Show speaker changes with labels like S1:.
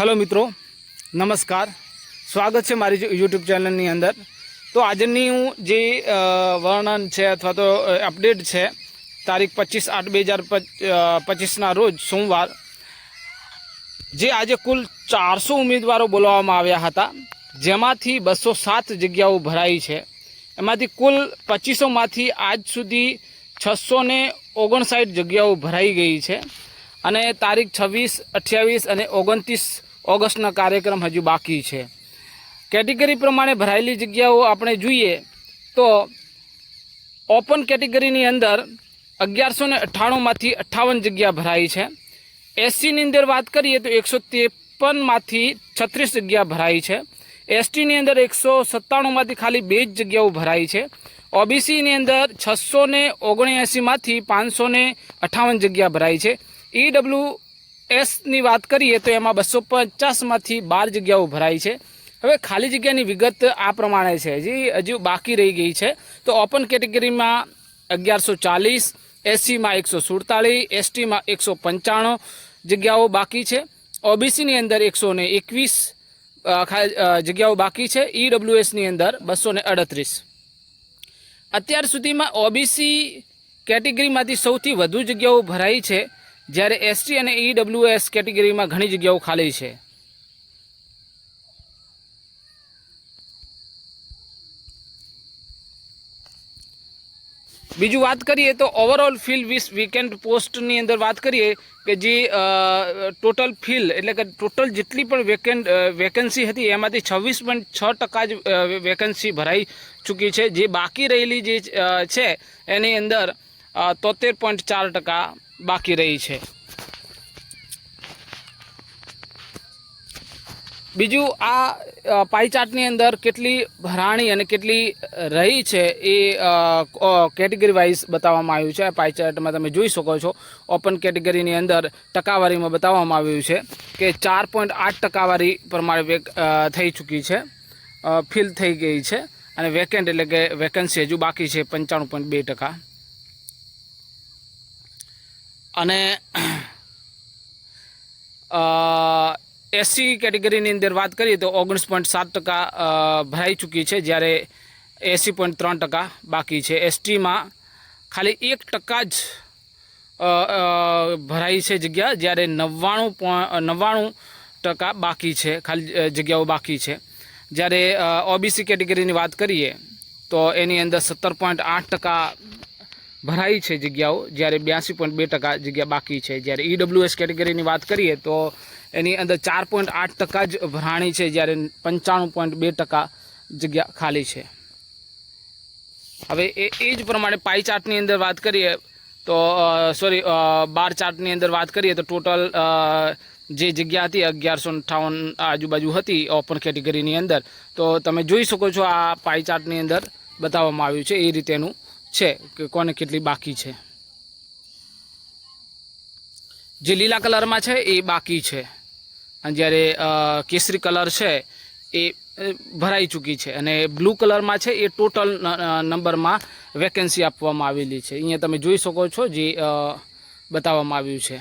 S1: Hello મિત્રો, નમસ્કાર. સ્વાગત છે મારી યુટ્યુબ ચેનલની અંદર. તો આજની હું જે વર્ણન છે અથવા તો અપડેટ છે, તારીખ પચીસ આઠ બે હજાર પચીસના રોજ સોમવાર, જે આજે કુલ ચારસો ઉમેદવારો બોલાવવામાં આવ્યા હતા, જેમાંથી બસો સાત જગ્યાઓ ભરાઈ છે. એમાંથી કુલ પચીસોમાંથી આજ સુધી છસો ને ઓગણસાઠ જગ્યાઓ ભરાઈ ગઈ છે. અને તારીખ છવ્વીસ, અઠ્યાવીસ અને ઓગણત્રીસ ઓગસ્ટના કાર્યક્રમ હજુ બાકી છે. કેટેગરી પ્રમાણે ભરાયેલી જગ્યાઓ આપણે જોઈએ તો ઓપન કેટેગરીની અંદર અગિયારસો ને અઠ્ઠાણુંમાંથી અઠ્ઠાવન જગ્યા ભરાઈ છે. એસસીની અંદર વાત કરીએ તો એકસો ત્રેપનમાંથી છત્રીસ જગ્યા ભરાઈ છે. એસટીની અંદર એકસો સત્તાણુંમાંથી ખાલી બે જ જગ્યાઓ ભરાઈ છે. ઓબીસીની અંદર છસો ને ઓગણએંસીમાંથી પાંચસો ને અઠ્ઠાવન જગ્યા ભરાઈ છે. ઈડબ્લ્યુ એસની વાત કરીએ તો એમાં બસો પચાસમાંથી બાર જગ્યાઓ ભરાઈ છે. હવે ખાલી જગ્યાની વિગત આ પ્રમાણે છે. હજી હજુ બાકી રહી ગઈ છે. તો ઓપન કેટેગરીમાં અગિયારસો ચાલીસ એસસીમાં એકસો સુડતાલીસ એસટીમાં એકસો પંચાણું જગ્યાઓ બાકી છે. ઓબીસીની અંદર એકસો ને એકવીસ જગ્યાઓ બાકી છે. ઈડબ્લ્યુએસની અંદર બસો ને અડત્રીસ. અત્યાર સુધીમાં ઓબીસી કેટેગરીમાંથી સૌથી વધુ જગ્યાઓ ભરાઈ છે. જ્યારે એસટી અને ઈડબ્લ્યુએસ કેટેગરીમાં ઘણી જગ્યાઓ ખાલી છે. બીજું વાત કરીએ તો ઓવરઓલ ફિલ વીસ વીકેન્ડ પોસ્ટની અંદર વાત કરીએ કે જે ટોટલ ફિલ એટલે કે ટોટલ જેટલી પણ વેકેન્ટ વેકેન્સી હતી એમાંથી છવ્વીસ પોઈન્ટ છ ટકા જ વેકેન્સી ભરાઈ ચૂકી છે. જે બાકી રહેલી જે છે એની અંદર તોતેર પોઈન્ટ ચાર ટકા બાકી રહી છે. બીજું આ પાઈ અંદર કેટલી ભરાણી અને કેટલી રહી છે એ કેટેગરી વાઇઝ બતાવવામાં આવ્યું છે. પાઈ તમે જોઈ શકો છો. ઓપન કેટેગરીની અંદર ટકાવારીમાં બતાવવામાં આવ્યું છે કે ચાર પોઈન્ટ આઠ ટકાવારી પ્રમાણે વેક થઈ ચૂકી છે. ફિલ થઈ ગઈ છે અને વેકેન્ટ એટલે કે વેકેન્સી હજુ બાકી છે પંચાણું પોઈન્ટ બે ટકા. અને એસસી કેટેગરીની અંદર વાત કરીએ તો ઓગણીસ પોઈન્ટ સાત ટકા ભરાઈ ચૂકી છે, જ્યારે એંસી પોઈન્ટ ત્રણ ટકા બાકી છે. એસટીમાં ખાલી એક ટકા જ ભરાઈ છે જગ્યા, જ્યારે નવ્વાણું નવ્વાણું ટકા બાકી છે, ખાલી જગ્યાઓ બાકી છે. જ્યારે ઓબીસી કેટેગરીની વાત કરીએ, તો એની અંદર સત્તર પોઈન્ટ આઠ ટકા ભરાઈ છે જગ્યાઓ. જ્યારે બ્યાસી પોઈન્ટ બે ટકા જગ્યા બાકી છે. જ્યારે ઈડબ્લ્યુએસ કેટેગરીની વાત કરીએ તો એની અંદર ચાર પોઈન્ટ આઠ ટકા જ ભરાણી છે, જ્યારે પંચાણું પોઈન્ટ બે ટકા જગ્યા ખાલી છે. હવે એ એ જ પ્રમાણે પાઈ ચાર્ટની અંદર વાત કરીએ તો સોરી બાર ચાર્ટની અંદર વાત કરીએ તો ટોટલ જે જગ્યા હતી અગિયારસો અઠ્ઠાવન આજુબાજુ હતી ઓપન કેટેગરીની અંદર. તો તમે જોઈ શકો છો આ પાઈ ચાર્ટની અંદર બતાવવામાં આવ્યું છે. એ રીતેનું છે કે કોને કેટલી બાકી છે? જે લીલા કલરમાં છે એ બાકી છે. અને જ્યારે કેસરી કલર છે એ ભરાઈ ચૂકી છે. અને બ્લુ કલરમાં છે એ ટોટલ નંબરમાં વેકેન્સી આપવામાં આવેલી છે. અહીંયા તમે જોઈ શકો છો જે બતાવવામાં આવ્યું છે.